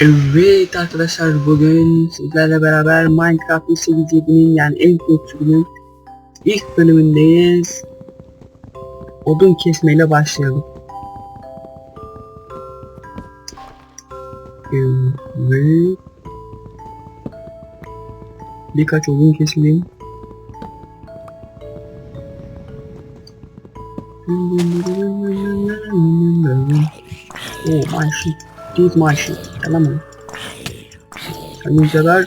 Evet arkadaşlar bugün sizlerle beraber Minecraft 8.7'nin yani en kötüsünün ilk bölümündeyiz. Odun kesmeyle başlayalım. Evet. Birkaç odun keselim. Oh my shit. My shit. Tamam. Hani bu sefer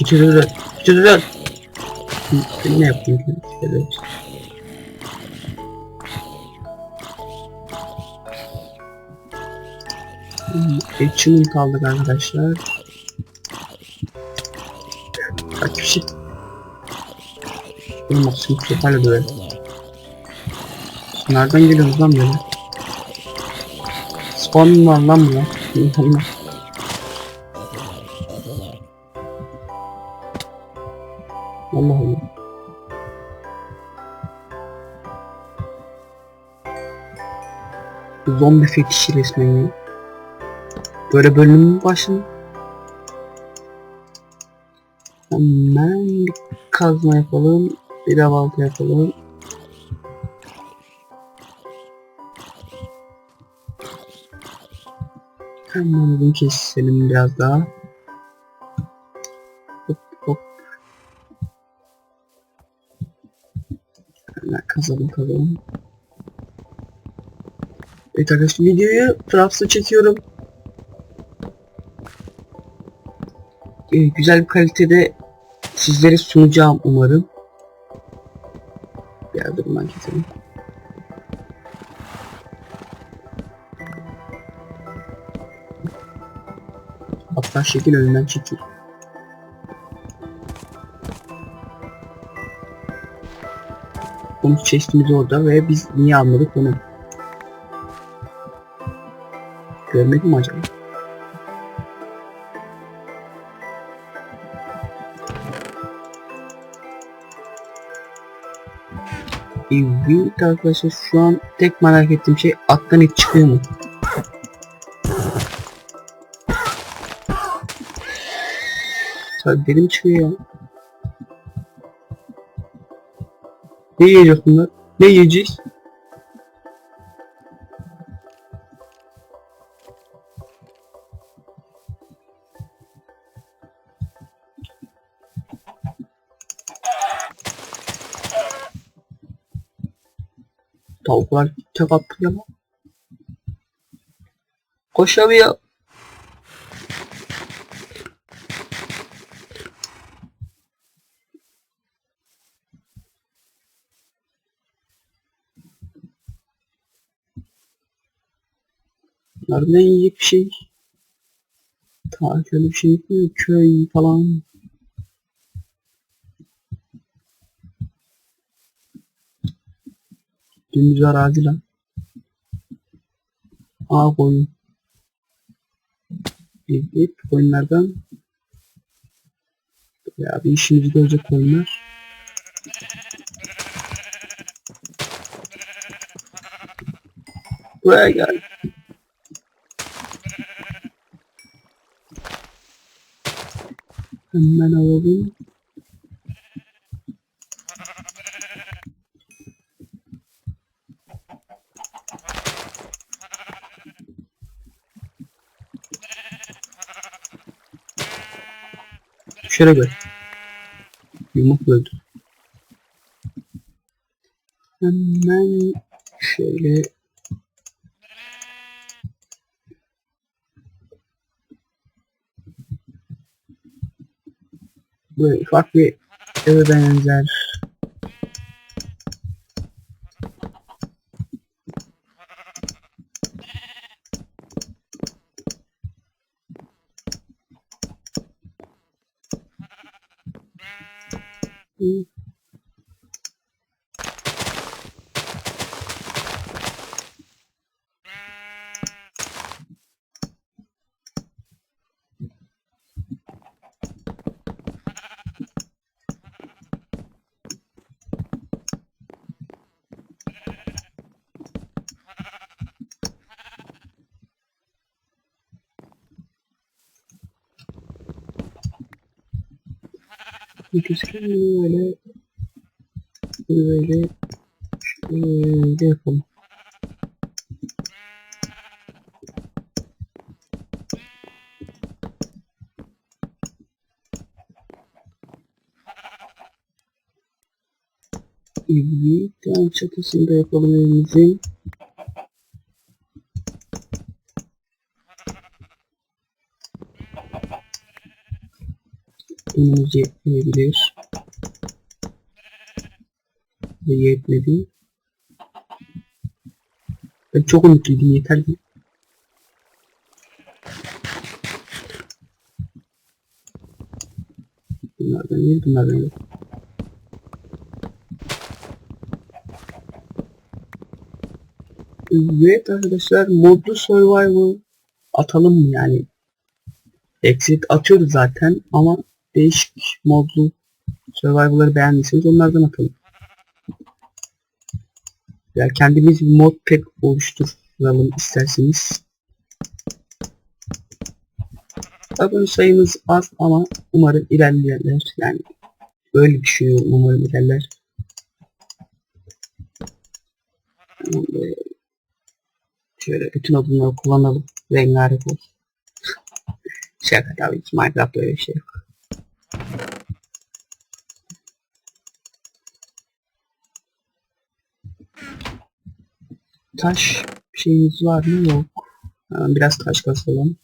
içeri içeri ne yapayım? Evet. Etçinin kaldık arkadaşlar. Kaç kişi? Olmaz şimdi seferle böyle. Nereden geliyoruz lan böyle? Spawn var lan bu lan. Allah. Allah Allah. Zombi fetişi resmen ya. Böyle bölüm mü başladı? Hemen bir kazma yapalım. Bir de balta yapalım. Hemen bunu keselim biraz daha. Hop hop. Hemen kazalım kazalım. Evet arkadaşlar videoyu Traps'ta çekiyorum. Ee, güzel bir kalitede sizlere sunacağım umarım. Bir durun ben keselim. Hatta şekil önünden çekil. Bunu chestimiz orada ve biz niye almadık onu? Görmedim mi acaba? Evet arkadaşlar şu an tek merak ettiğim şey attan et çıkıyor mu? Tabii benim çıkıyor. Ne yiyeceğiz bunlar? Ne yiyeceğiz? Tavuklar tek attı ya lan. Koşamıyor. Nereden yiyecek bir şey? Ta şöyle bir şey yok? Köy falan. Dümdüz arazi lan. Aa koyun. Evet koyunlardan. Ya bir işimizi görecek koyunlar. Buraya gel. Hemen alalım. Şöyle. Yumruk öldü. Hemen şöyle böyle ufak bir eve benzer Hmm. Gerekirse böyle böyle şöyle yapalım. Evet, yan çatısında yapalım evimizin. Unumuz yetmeyebilir. Ve yetmedi. Ben çok umutluydum yeter mi? Bunlardan değil bunlardan yok. Evet arkadaşlar modlu survival atalım yani? Exit atıyoruz zaten ama değişik modlu survival'ları beğendiyseniz onlardan atalım. Ya kendimiz bir mod pack oluşturalım isterseniz. Abone sayımız az ama umarım ilerleyenler yani böyle düşünüyorum umarım ilerler. Böyle Şöyle bütün odunları kullanalım. Rengarenk olsun. Şaka tabii ki Minecraft'ta öyle bir şey yok. Taş şeyimiz var mı? Yok. Biraz taş kasalım.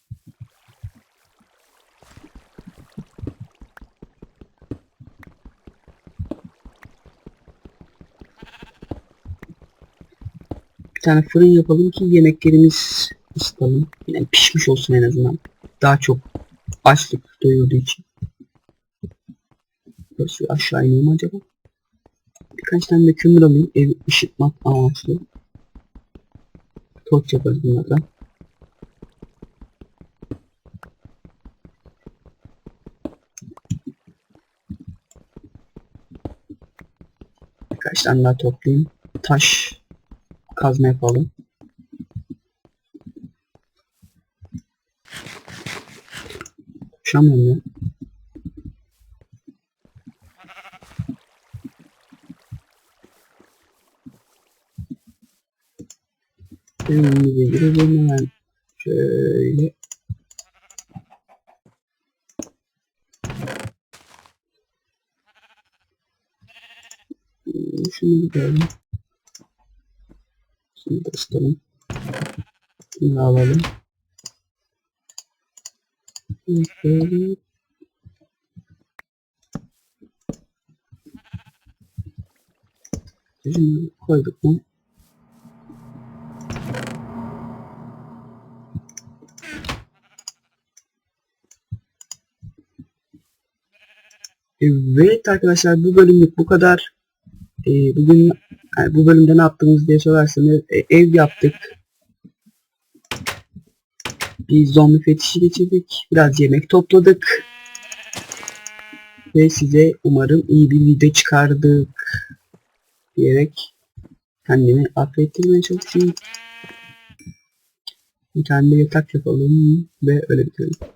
Bir tane fırın yapalım ki yemeklerimiz ısıtalım. Yani pişmiş olsun en azından. Daha çok açlık doyurduğu için. Böyle aşağı ineyim acaba? Birkaç tane de kömür alayım. Evi ışıtmak amaçlı. Torç yaparız bunlardan. Birkaç tane daha toplayayım. Taş kazma yapalım. Koşamıyorum ya. Evimize girelim hemen. Şöyle. Hmm, Şunu koyalım. Şunu da ısıtalım. Şunu alalım. Şöyle. Şimdi koyduk mu? Evet arkadaşlar bu bölümlük bu kadar. Ee, bugün yani bu bölümde ne yaptığımız diye sorarsanız e, ev yaptık. Bir zombi fetişi geçirdik. Biraz yemek topladık. Ve size umarım iyi bir video çıkardık. Diyerek kendimi affettirmeye çalışıyorum. Bir tane de yatak yapalım ve öyle bitirelim.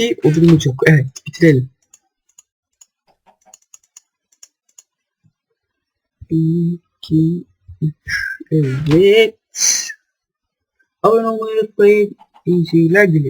Ki odunumuz yok. Evet bitirelim. 2 3 Evet. Abone olmayı unutmayın. İyi seyirler dilerim.